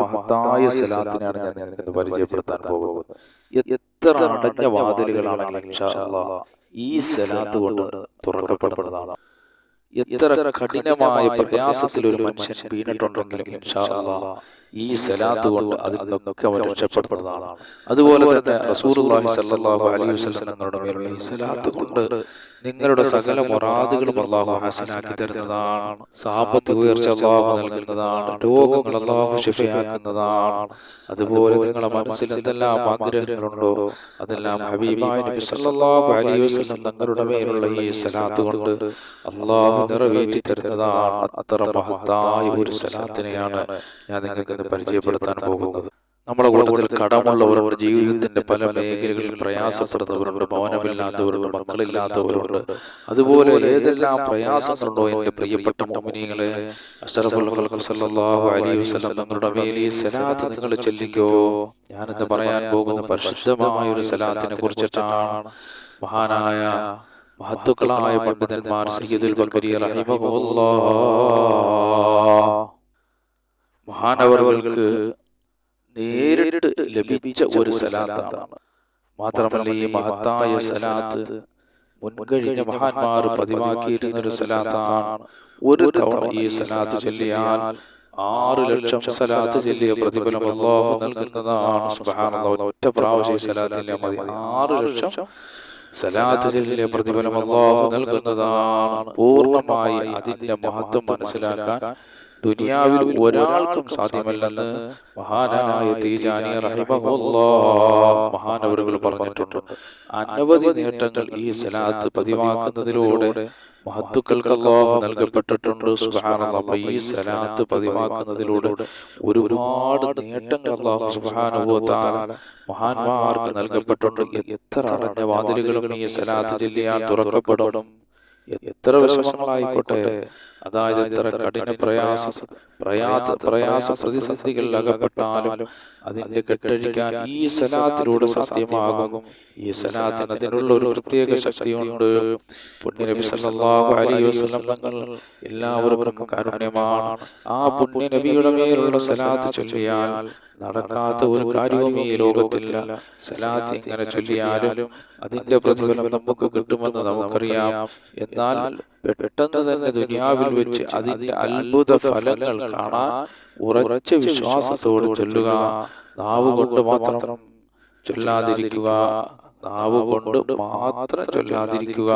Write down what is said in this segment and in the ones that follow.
മഹത്തായ സലാത്തിനെയാണ് ഞാൻ നിങ്ങൾക്ക് പരിചയപ്പെടുത്താൻ പോകുന്നത്. എത്ര അടഞ്ഞ വാതിലുകളാണെങ്കിലും ഈ സലാത്ത് കൊണ്ട് തുറക്കപ്പെടുന്നതാണ്. എത്ര കഠിനമായ പ്രയാസത്തിൽ ഒരു മനുഷ്യൻ വീണിട്ടുണ്ടെങ്കിലും ഈ സലാത്ത് കൊണ്ട് അതിൽ നിന്നൊക്കെ അവൻ രക്ഷപ്പെടുന്നതാണ് അതുപോലെ തന്നെ റസൂലുള്ളാഹി സ്വല്ലല്ലാഹു അലൈഹി വസല്ലം നിങ്ങളുടെ മേലുള്ള ഈ സലാത്ത് കൊണ്ട് നിങ്ങളുടെ സകല മൊറാദുകളും അള്ളാഹു ഹാസനാക്കി തരുന്നതാണ്. സാമ്പത്തിക ഉയർച്ച അള്ളാഹു നൽകുന്നതാണ്. രോഗങ്ങൾ അള്ളാഹു ശിഫയാക്കുന്നതാണ് അതുപോലെ നിങ്ങളുടെ മനസ്സിൽ എന്തെല്ലാം ആഗ്രഹങ്ങളുണ്ടോ? അതെല്ലാം ഹബീബായ നബി സല്ലല്ലാഹു അലൈഹി വസല്ലം തങ്ങളുടെ മേലുള്ള ഈ സലാത്ത് കൊണ്ട് അള്ളാഹു നിറവേറ്റി തരുന്നതാണ്. അത്ര മഹത്തായ ഒരു സലാത്തിനെയാണ് ഞാൻ നിങ്ങൾക്ക് ഇന്ന് പരിചയപ്പെടുത്താൻ പോകുന്നത്. നമ്മുടെ കൂട്ടത്തിൽ കടമുള്ളവർ ജീവിതത്തിന്റെ പല മേഖലകളിൽ പ്രയാസപ്പെടുന്നവരുണ്ട് ഭവനമില്ലാത്തവരുണ്ട് മക്കളില്ലാത്തവരുണ്ട്. അതുപോലെ ഏതെല്ലാം പ്രയാസങ്ങളുണ്ടോ എന്റെ പ്രിയപ്പെട്ട മോമിനികളെ വസല്ലം തങ്ങളുടെ സലാത്ത് നിങ്ങൾ ചെല്ലിക്കോ? ഞാനിന്ന് പറയാൻ പോകുന്ന പരിശുദ്ധമായ ഒരു സലാത്തിനെ കുറിച്ചിട്ടാണ് മഹാനായ മഹത്തുക്കളായ പണ്ഡിതന്മാർ സയ്യിദുൽ ബക്കരി മഹാനവറുകൾക്ക് നേരിട്ട് ലഭിച്ച ഒരു സലാത്താണ്. മാത്രമല്ല ഈ മഹത്തായ സലാത്ത് മുൻകഴിഞ്ഞ മഹാന്മാർ പതിവാക്കിയിരുന്ന ഒരു സലാത്താണ്. ഒരു തവണ ഈ സലാത്ത് ചൊല്ലിയാൽ ആറ് ലക്ഷം സലാത്ത് ചൊല്ലിയ പ്രതിഫലം അള്ളാഹു നൽകുന്നതാണ്. സുബ്ഹാനല്ലാഹ് ഒറ്റ പ്രാവശ്യം സലാത്തില്ല മതി. ആറ് ലക്ഷം സലാത്ത് ചൊല്ലിയ പ്രതിഫലം അള്ളാഹു നൽകുന്നതാണ്. പൂർണമായി അതിന്റെ മഹത്വം മനസ്സിലാക്കാൻ ദുനിയാവിൽ ഒരാൾക്കും സാധ്യമല്ലെന്ന് മഹാനായ തീജാനി മഹാനവരുകൾ പറഞ്ഞിട്ടുണ്ട്. അനവധി നേട്ടങ്ങൾ ഈ സലാത്ത് പതിവാക്കുന്നതിലൂടെ മഹത്തുക്കൾക്ക് അള്ളാഹു നൽകപ്പെട്ടിട്ടുണ്ട്. സുബാനല്ല ഈ സലാത്ത് പതിവാക്കുന്നതിലൂടെ ഒരുപാട് നേട്ടങ്ങൾ അള്ളാഹു തആല മഹാന്മാർക്ക് നൽകപ്പെട്ടിട്ടുണ്ട്. എത്ര അടഞ്ഞ വാതിലുകളും ഈ സലാത്ത് ജില്ലയാൽ തുറക്കപ്പെടും. എത്ര വിഷമങ്ങളായിക്കോട്ടെ. അതായത് എത്ര കഠിന പ്രയാസ പ്രയാസ പ്രയാസ പ്രതിസന്ധികളിൽ അകപ്പെട്ടാലും അതിന്റെ കെട്ടഴിക്കാൻ ഈ സലാത്തിലൂടെ സത്യമാകും ഈ സലാത്തിന് അതിനുള്ള ഒരു പ്രത്യേക ശക്തിയുണ്ട്. പുണ്യനബി സല്ലല്ലാഹു അലൈഹി വസല്ലം തങ്ങൾ എല്ലാവർക്കും കാരുണ്യമാണ്. ആ പുണ്യനബിയുടെ മേലുള്ള സലാത്ത് ചൊല്ലിയാൽ നടക്കാത്ത ഒരു കാര്യവും ഈ ലോകത്തില്ല. സലാത്ത് ഇങ്ങനെ ചൊല്ലിയാലും അതിന്റെ പ്രതിഫലം നമുക്ക് കിട്ടുമെന്ന് നമുക്കറിയാം. എന്നാൽ പെട്ടെന്ന് തന്നെ ദുനിയാവിൽ വെച്ച് അതിന്റെ അത്ഭുത ഫലങ്ങൾ കാണാൻ ഉറച്ച വിശ്വാസത്തോട് ചൊല്ലുക. നാവ് കൊണ്ട് മാത്രം ചൊല്ലാതിരിക്കുക. നാവ് കൊണ്ട് മാത്രം ചൊല്ലാതിരിക്കുക.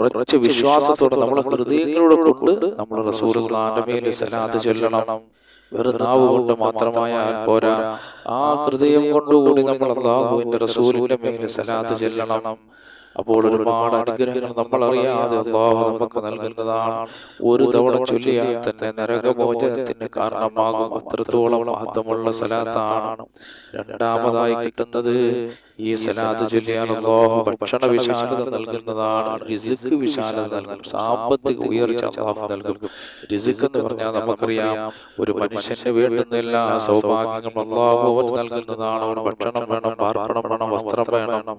ഉറച്ച വിശ്വാസത്തോടെ നമ്മളെ ഹൃദയങ്ങളോട് കൊണ്ട് നമ്മൾ റസൂലുള്ളാന്റെ മേലെ സലാത്ത് ചൊല്ലണം. വെറും നാവ് കൊണ്ട് മാത്രമായാൽ പോരാ. ആ ഹൃദയം കൊണ്ടുകൂടി നമ്മൾ അള്ളാഹുവിന്റെ റസൂലിന്റെ മേലെ സലാത്ത് ചെല്ലണം. അപ്പോൾ ഒരുപാട് അനുഗ്രഹങ്ങൾ നമ്മൾ അറിയാതെ അള്ളാഹു നമുക്ക് നൽകുന്നതാണ്. ഒരു തവണ ചൊല്ലിയാൽ തന്നെ നരകമോചനത്തിന് കാരണമാകും. അത്രത്തോളം മഹത്വമുള്ള സലാത്താണ്. രണ്ടാമതായി കിട്ടുന്നത് ഈ സലാത്ത് ചൊല്ലിയാൽ അള്ളാഹു ഭക്ഷണ വിശാലത നൽകുന്നതാണ്. റിസിക്ക് വിശാലത നൽകും. സാമ്പത്തിക ഉയർച്ച അള്ളാഹു നൽകും. റിസിക് എന്ന് പറഞ്ഞാൽ നമുക്കറിയാം ഒരു മനുഷ്യന് വേണ്ടുന്ന എല്ലാ സൗഭാഗ്യങ്ങളും അള്ളാഹു നൽകുന്നതാണ്. അവൻ ഭക്ഷണം വേണം പാർപ്പണം വേണം വസ്ത്രം വേണം.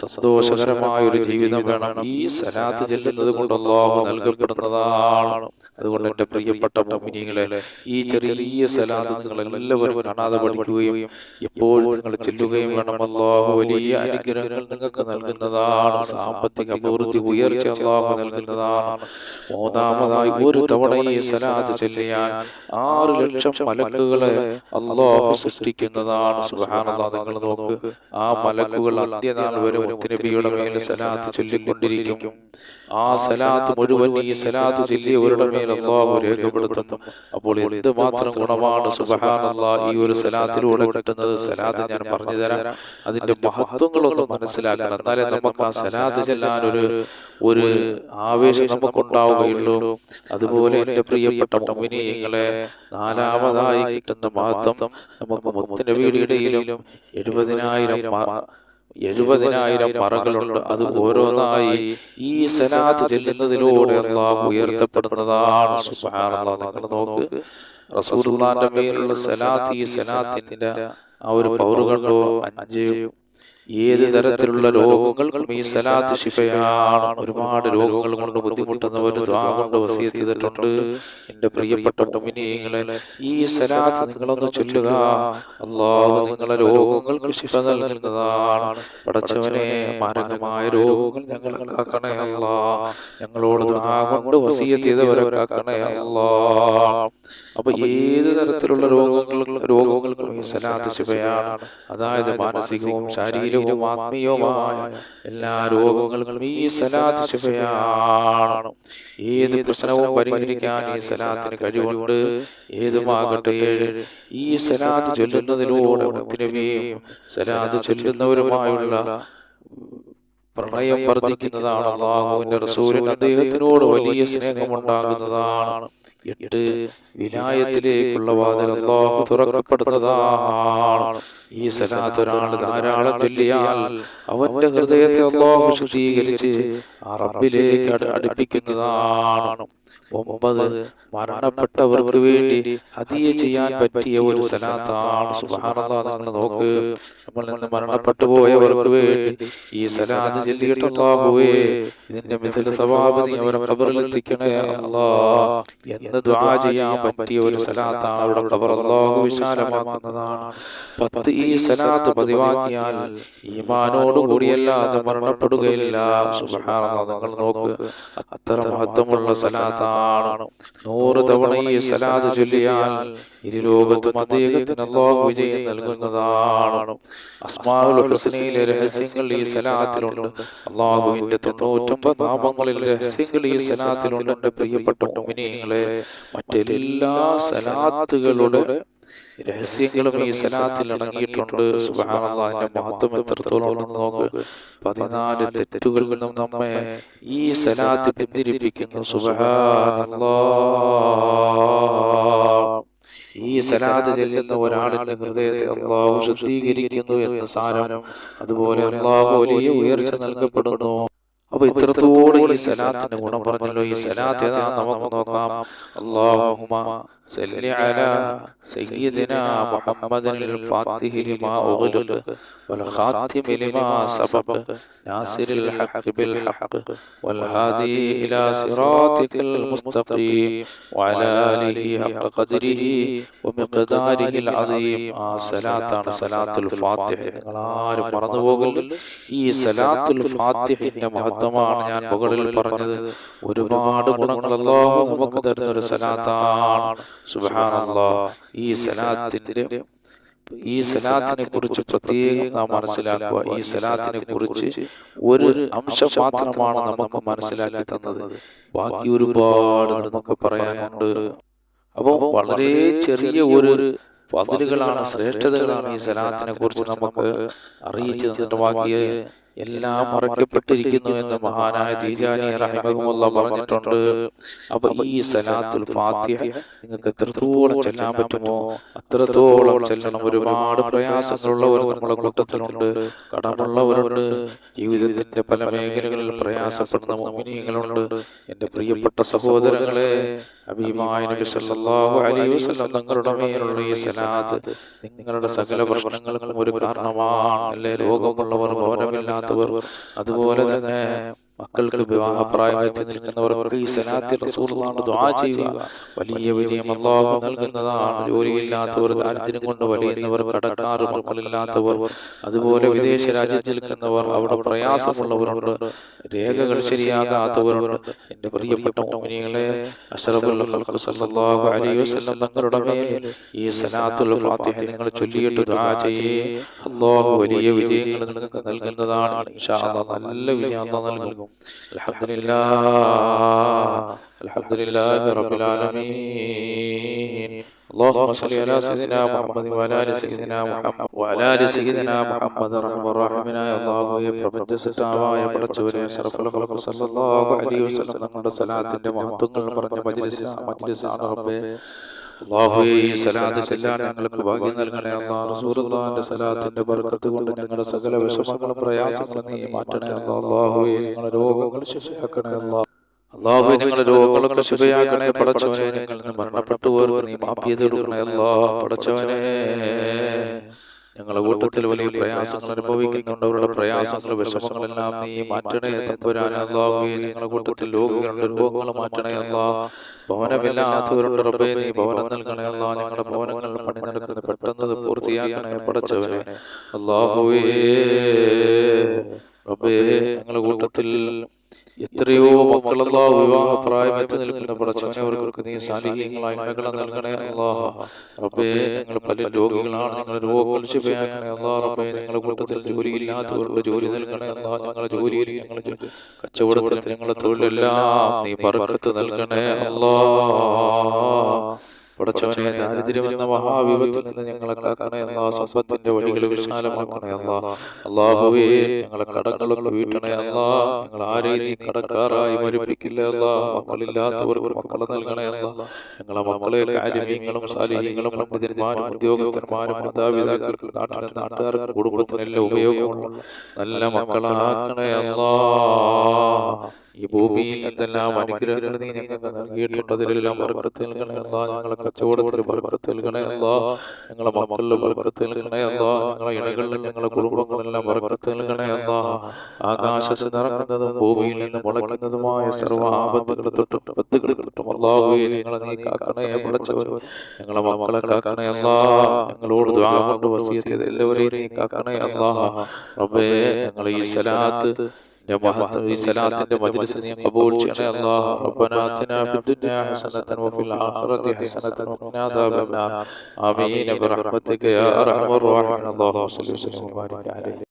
സന്തോഷകരമായ ഒരു ജീവിതം വേണം. ഈ സലാത്ത് ചെല്ലുന്നത് കൊണ്ട് അള്ളാഹു നൽകപ്പെടുന്നതാണ്. അതുകൊണ്ട് എന്റെ പ്രിയപ്പെട്ട മോമിനികളെ ഈ ചെറിയ സലാത്ത് നിങ്ങൾ എല്ലാവരും കാണാതെ പഠിക്കുകയും എപ്പോഴും നിങ്ങൾ ചെല്ലുകയും വേണം. അള്ളാഹു വലിയ അനുഗ്രഹങ്ങൾ നിങ്ങൾക്ക് നൽകുന്നതാണ്. സാമ്പത്തിക അഭിവൃദ്ധി ഉയർച്ച അള്ളാഹു നൽകുന്നതാണ്. മൂന്നാമതായി ഒരു തവണ ഈ സലാത്ത് ചെല്ലിയാൽ ആറ് ലക്ഷം മലക്കുകളെ അള്ളാഹു സൃഷ്ടിക്കുന്നതാണ്. സുബ്ഹാനല്ലാഹ് നിങ്ങൾ നോക്ക്. ആ മലക്കുകൾ അന്ത്യനാൾ വരെ മുത്തുനബിയുടെ മേൽ സലാത്ത് ചൊല്ലിക്കൊണ്ടിരിക്കും. ആ സലാത്ത് മുഴുവൻ ഈ സലാത്ത് ചൊല്ലിയവരുടെ മേൽ അള്ളാഹു രേഖപ്പെടുത്തുന്നു. അപ്പോൾ എന്ത് മാത്രം ഗുണമാണ് സുബഹാനല്ലാ ഈ ഒരു സലാത്തിലൂടെ കിട്ടുന്നത്? സലാത്ത് ഞാൻ പറഞ്ഞു തരാം. അതിന്റെ മഹത്വങ്ങളൊന്നും മനസ്സിലാക്കണം. എന്നാലേ നമുക്ക് ആ സലാത്ത് ചെല്ലാൻ ഒരു ഒരു ആവേശം നമുക്കുണ്ടാവുകയുള്ളൂ അതുപോലെ എന്റെ പ്രിയപ്പെട്ട മുമിനിയങ്ങളെ നാലാമതായി കിട്ടുന്ന മഹത്വം നമുക്ക് മുത്തിന്റെ വീടിയിടയിലും എഴുപതിനായിരം എഴുപതിനായിരം പറകളുണ്ട്. അത് ഓരോന്നായി ഈ സനാത്ത് ചെല്ലുന്നതിലൂടെ അള്ളാഹു ഉയർത്തപ്പെടുന്നതാണ്. നിങ്ങൾ നോക്ക്. റസൂർ മേലുള്ള സലാത്ത് ഈ സലാത്തിന്റെ ആ ഒരു പവർ കണ്ടോ? അഞ്ച് ഏത് തരത്തിലുള്ള രോഗങ്ങൾക്കും ഈ സലാത്ത് ശിഫയാണ് ഒരുപാട് രോഗങ്ങൾ കൊണ്ട് ബുദ്ധിമുട്ടുന്നവർ കൊണ്ട് വസീത് ചെയ്തിട്ടുണ്ട്. എന്റെ പ്രിയപ്പെട്ട മുമിനിയങ്ങളെ ഈ സലാത്ത് നിങ്ങളൊന്ന് ചൊല്ലുക. അള്ളാഹു നിങ്ങളെ രോഗങ്ങൾക്ക് ശിഫ നൽകുന്നതാണ്. പടച്ചവനെ മാരകമായ രോഗങ്ങൾ ഞങ്ങളെ കാക്കണേ അല്ലാ. ഞങ്ങളോട് ദ്വാകൊണ്ട് വസീത് ചെയ്തവരെ കാക്കണേ അല്ലാ. അപ്പൊ ഏത് തരത്തിലുള്ള രോഗങ്ങൾ രോഗങ്ങൾക്കും ഈ സലാത്ത് ശിഫയാണ്. അതായത് മാനസികവും ശാരീരികവും ആത്മീയവുമായ എല്ലാ രോഗങ്ങൾക്കും ഈ സലാത്ത് ശിഫയാണ്. ഏത് പ്രശ്നവും പരിഹരിക്കാൻ ഈ സലാത്തിന് കഴിവുണ്ട്. ഏതുമാകട്ടെ ഈ സലാത്ത് ചൊല്ലുന്നതിലൂടെ മുത്തുനബിയും സലാത്ത് ചൊല്ലുന്നവരുമായുള്ള പ്രണയം വർദ്ധിക്കുന്നതാണ് അള്ളാഹുവിന്റെ റസൂലിന് അദ്ദേഹത്തിനോട് വലിയ സ്നേഹമുണ്ടാകുന്നതാണ്. എട്ട് വിലായത്തിലേക്കുള്ള വാതിൽ അള്ളാഹു തുറക്കപ്പെടുന്നതാണ്. ഈ സലാത്ത് ഒരാൾ ധാരാളം ചൊല്ലിയാൽ അവന്റെ ഹൃദയത്തെ അള്ളാഹു ശുദ്ധീകരിച്ച് ആ റബ്ബിലേക്ക് അടുപ്പിക്കുന്നതാണ്. ഒമ്പത് മരണപ്പെട്ടവർക്ക് വേണ്ടി ഹദിയ ചെയ്യാൻ പറ്റിയ ഒരു സലാത്താണ് സുബ്ഹാനല്ലാഹ് നിങ്ങൾ നോക്ക്. നമ്മൾ നിന്ന് മരണപ്പെട്ടു പോയവർക്ക് വേണ്ടി ഈ സലാത്ത് ചൊല്ലിയിട്ട് അല്ലാഹുവേ ഇതിന്റെ മിഥില സവാബ് നീ അവരെ ഖബറിൽ എത്തിക്കണേ അല്ലാ. എന്ന് ദുആ ചെയ്യാൻ പറ്റിയ ഒരു സലാത്താണ് അവിടെ ഖബർ. അല്ലാഹു വിശാലമാക്കുന്നതാണ്. പത്ത് ഈ സലാത്ത് പതിവാക്കിയാൽ ഈമാനോട് കൂടിയല്ലാതെ മരണപ്പെടുകയില്ല നിങ്ങൾ നോക്ക് അത്ര മഹത്വമുള്ള സലാത്താണ്. നൂറ് തവണ ഈ സലാത്ത് ചൊല്ലിയാൽ ഇരു ലോകത്തും അദ്ദേഹത്തിന് അള്ളാഹു വിജയം നൽകുന്നതാണ്. അസ്മാഉൽ ഹുസ്നയിലെ രഹസ്യങ്ങൾ ഈ സലാത്തിലുണ്ട്. അള്ളാഹുവിന്റെ തൊണ്ണൂറ്റൊമ്പത് നാമങ്ങളിൽ രഹസ്യങ്ങൾ ഈ സലാത്തിലുണ്ട്. എന്റെ പ്രിയപ്പെട്ട മുമിനിയങ്ങളെ മറ്റെല്ലാ സലാത്തുകളുടെ രഹസ്യങ്ങളും ഈ സലാത്തിൽ അടങ്ങിയിട്ടുണ്ട്. സുബ്ഹാനല്ലാഹിന്റെ മഹത്വം എത്രത്തോളം ഉണ്ടെന്ന് നോക്ക്. പതിനാല് തെറ്റുകളിൽ നിന്നും നമ്മെ ഈ സലാത്ത് പിന്തിരിപ്പിക്കുന്നു സുബഹാനല്ലാ ഈ സലാത്ത് ചെല്ലുന്ന ഒരാളുടെ ഹൃദയത്തെ അള്ളാഹു ശുദ്ധീകരിക്കുന്നു എന്ന സാരം അതുപോലെ അള്ളാഹു വലിയ ഉയർച്ച നൽകപ്പെടുന്നു. അപ്പൊ ഇത്രത്തോളം ഈ സലാത്തിന്റെ ഗുണം പറഞ്ഞല്ലോ. ഈ സലാത്ത് ഏതാ നമുക്ക് നോക്കാം. അള്ളാഹുമ്മ صل على سيدنا محمد الفاتح لما أغلق والخاتم لما سبق ناصر الحق بالحق والهادي إلى صراطك المستقيم وعلى آله حق قدره ومقداره العظيم آه صلاة صلاة الفاتح നിങ്ങളാരും മറന്നു പോകരുത് ഈ സലാത്തുൽ ഫാത്തിഹിന്റെ മഹത്വമാണ് ഞാൻ മുകളിൽ പറഞ്ഞത് ഒരുപാട് ഗുണങ്ങൾ അല്ലാഹു നമുക്ക് തരുന്ന ഒരു സലാത്താണ് സുബ്ഹാനല്ലാ. ഈ സലാത്തിന്റെ ഈ സലാത്തിനെ കുറിച്ച് പ്രത്യേകം നാം മനസ്സിലാക്കുക. ഈ സലാത്തിനെ കുറിച്ച് ഒരു അംശം മാത്രമാണ് നമുക്ക് മനസ്സിലാക്കി തന്നത്. ബാക്കി ഒരുപാട് നമുക്ക് പറയാനുണ്ട്. അപ്പോൾ വളരെ ചെറിയ ഒരു പതിലുകളാണ് ശ്രേഷ്ഠതകളാണ് ഈ സലാത്തിനെ കുറിച്ച് നമുക്ക് അറിയിച്ചു തന്നിട്ട് ബാക്കി എല്ലാം മറക്കപ്പെട്ടിരിക്കുന്നു എന്ന് മഹാനായ തീജാനി റഹിമഹുമുള്ള പറഞ്ഞിട്ടുണ്ട്. അപ്പൊ ഈ സലാത്തുൽ ഫാത്തിഹ നിങ്ങൾക്ക് എത്രത്തോളം ചെല്ലാൻ പറ്റുമോ അത്രത്തോളം ചെല്ലണം. ഒരുപാട് പ്രയാസങ്ങളുള്ളവർ നമ്മുടെ കൂട്ടത്തിലുണ്ട്. കടമുള്ളവരുണ്ട്. ജീവിതത്തിന്റെ പല മേഖലകളിൽ പ്രയാസപ്പെടുന്ന മോമിനിയങ്ങളുണ്ട്. എന്റെ പ്രിയപ്പെട്ട സഹോദരങ്ങളെ അഭിമായ നബി സല്ലല്ലാഹു അലൈഹി വസല്ലം തങ്ങളുടെ മേലുള്ള ഈ സലാത്ത് നിങ്ങളുടെ സകല പ്രശ്നങ്ങൾക്കും ഒരു കാരണമാണ്. അല്ലേ? രോഗമുള്ളവർ അതുപോലെ തന്നെ മക്കൾക്ക് വിവാഹപ്രായമായി നിൽക്കുന്നവർക്ക് ഈ സലാത്തിൽ റസൂലുള്ളാഹിന്റെ ദുആ ചെയ്യുക. വലിയ വിജയം അള്ളാഹു നൽകുന്നതാണ് ജോലിയില്ലാത്തവർ ദാരിദ്ര്യം കൊണ്ട് വലിയുന്നവർ കടക്കാർ മക്കളില്ലാത്തവർ അതുപോലെ വിദേശ രാജ്യത്ത് നിൽക്കുന്നവർ അവിടെ പ്രയാസമുള്ളവരുണ്ട്. രേഖകൾ ശരിയാകാത്തവരുണ്ട്. എന്റെ പ്രിയപ്പെട്ട മോമിനികളെ അഷറഫുൽ സല്ലല്ലാഹു അലൈഹി വസല്ലം തങ്ങളുടെ മേൽ ഈ സലാത്തുൽ ഫാത്തിഹ നിങ്ങൾ ചൊല്ലിയിട്ട് ദുആ ചെയ്യേ. അള്ളാഹു വലിയ വിജയങ്ങൾ നിങ്ങൾക്ക് നൽകുന്നതാണ് ഇൻഷാ അല്ലാഹ് നല്ല വിജയം അല്ലാഹ് നൽകും അൽഹംദുലില്ലാഹ് അൽഹംദുലില്ലാഹി റബ്ബിൽ ആലമീൻ اللهم صل على سيدنا محمد وعلى ال سيدنا محمد وعلى ال سيدنا محمد رحم الراحمين يا الله يا പ്രപഞ്ച സൃഷ്ടാവായ പടച്ചവരെ അഷ്റഫുൽ ഖൽഖ് സല്ലല്ലാഹു അലൈഹി വസല്ലം തങ്ങളുടെ സലാത്തിന്റെ മഹത്വങ്ങൾ പറഞ്ഞ മജ്ലിസ് മജ്ലിസാണ് റബ്ബേ അള്ളാഹുവേ ഈ സലാത്ത് ചെല്ലാൻ ഞങ്ങൾക്ക് ഭാഗ്യം നൽകണേ സലാത്തിന്റെ ബർക്കത്ത് കൊണ്ട് ഞങ്ങളുടെ സകല വിഷമങ്ങളും പ്രയാസങ്ങളും നീ മാറ്റണേ അള്ളാഹുവേ ഞങ്ങളുടെ രോഗങ്ങൾ ശിക്ഷയാക്കണേ അല്ലാ അള്ളാഹു. ഞങ്ങളുടെ രോഗങ്ങളൊക്കെ ശുഭയാക്കണേ പടച്ചവനെ ഞങ്ങളിൽ മരണപ്പെട്ടു പോർക്ക് നീ മാപ്പ് ചെയ്ത് കൊടുക്കണേ അല്ലാ പടച്ചവനെ. ഞങ്ങളുടെ കൂട്ടത്തിൽ വലിയ പ്രയാസങ്ങൾ അനുഭവിക്കുന്നുണ്ട്. അവരുടെ പ്രയാസങ്ങൾ വിഷമങ്ങളെല്ലാം നീ മാറ്റണേ അല്ലാഹുവേ ഞങ്ങളുടെ കൂട്ടത്തിൽ രോഗികളുടെ രോഗങ്ങൾ മാറ്റണേ അല്ലാ ഭവനമില്ലാത്തവരുടെ റബ്ബേ നീ ഭവനം നൽകണേ അല്ലാ ഞങ്ങളുടെ ഭവനങ്ങൾ പണി നടക്കുന്നത് പെട്ടെന്ന് പൂർത്തിയാക്കണേ പടച്ചവനെ. അല്ലാഹുവേ റബ്ബേ ഞങ്ങളുടെ കൂട്ടത്തിൽ എത്രയോ മക്കളല്ലാ വിവാഹ പ്രായമെത്തി നിൽക്കുന്ന പടച്ചവനെ അവർക്ക് നീ മകളെ നൽകണേ അല്ലാ റബ്ബേ ഞങ്ങൾ പല രോഗികളാണ്. ഞങ്ങൾ രോഗങ്ങൾ ശിവയാക്കണേ അല്ലാ റബ്ബേ ഞങ്ങളുടെ കൂട്ടത്തിൽ ജോലിയില്ലാത്തവർക്ക് ജോലി നൽകണേ അല്ലാ ഞങ്ങളുടെ ജോലിയിൽ ഞങ്ങൾ കച്ചവടത്തിൽ ഞങ്ങളുടെ തൊഴിലെല്ലാം നീ പറക്കത്ത് നൽകണേ അല്ലാ പടച്ചവനെ ദാരിദ്ര്യം എന്ന മഹാവിപത്തിൽ നിന്ന് ഞങ്ങളെ കാക്കണേ അല്ലാ സമ്പത്തിന്റെ വഴികൾ വിശാലമാക്കണേ അല്ല. അല്ലാഹുവേ ഞങ്ങളെ കടകളൊക്കെ വീട്ടണേ അല്ല. ഞങ്ങൾ ആരെയും നീ കടക്കാറായി മരിപ്പിക്കില്ല അല്ല. മക്കളില്ലാത്തവർക്ക് മക്കളെ നൽകണേ അല്ല. ഞങ്ങളെ മക്കളെ കാര്യങ്ങളും സാലിഹ്യങ്ങളും പണ്ഡിതന്മാരും ഉദ്യോഗസ്ഥന്മാരും മാതാപിതാക്കൾക്ക് നാട്ടിലെ നാട്ടുകാർക്ക് കുടുംബത്തിനെല്ലാം ഉപയോഗമുള്ള നല്ല മക്കളാക്കണേ അല്ലാ. ഈ ഭൂമിയിൽ എന്തെല്ലാം അനുഗ്രഹങ്ങൾ നീ ഞങ്ങൾക്ക് നൽകിയിട്ടുണ്ട് അതിലെല്ലാം ബർക്കത്ത് നൽകണേ അല്ലാ ഞങ്ങളെ കച്ചവടത്തിൽ ബർക്കത്ത് നൽകണേ അല്ലാ ഞങ്ങളെ മക്കളിൽ ബർക്കത്ത് നൽകണേ അല്ലാ ഞങ്ങളെ ഇണകളിലും ഞങ്ങളെ കുടുംബങ്ങളെല്ലാം ബർക്കത്ത് നൽകണേ അല്ലാ. ആകാശത്ത് നിറങ്ങുന്നതും ഭൂമിയിൽ നിന്ന് മുളയ്ക്കുന്നതുമായ സർവ ആപത്തുകളെ തൊട്ടും വിപത്തുകളെ തൊട്ടും അല്ലാഹുവേ ഞങ്ങളെ നീ കാക്കണേ പടച്ചവൻ. ഞങ്ങളെ മക്കളെ കാക്കണേ അല്ലാ. ഞങ്ങളോട് ദ്വാ കൊണ്ട് വസിയത്ത് എല്ലാവരെയും നീ കാക്കണേ അല്ലാ. റബ്ബേ ഞങ്ങൾ ഈ സലാത്ത് يا مهتم صلاة مجلس قبول شأن الله ربنا آتنا في الدنيا حسنة وفي الآخرة حسنة وقنا عذاب النار آمين برحمتك يا أرحم الراحمين اللهم صل وسلم وبارك عليه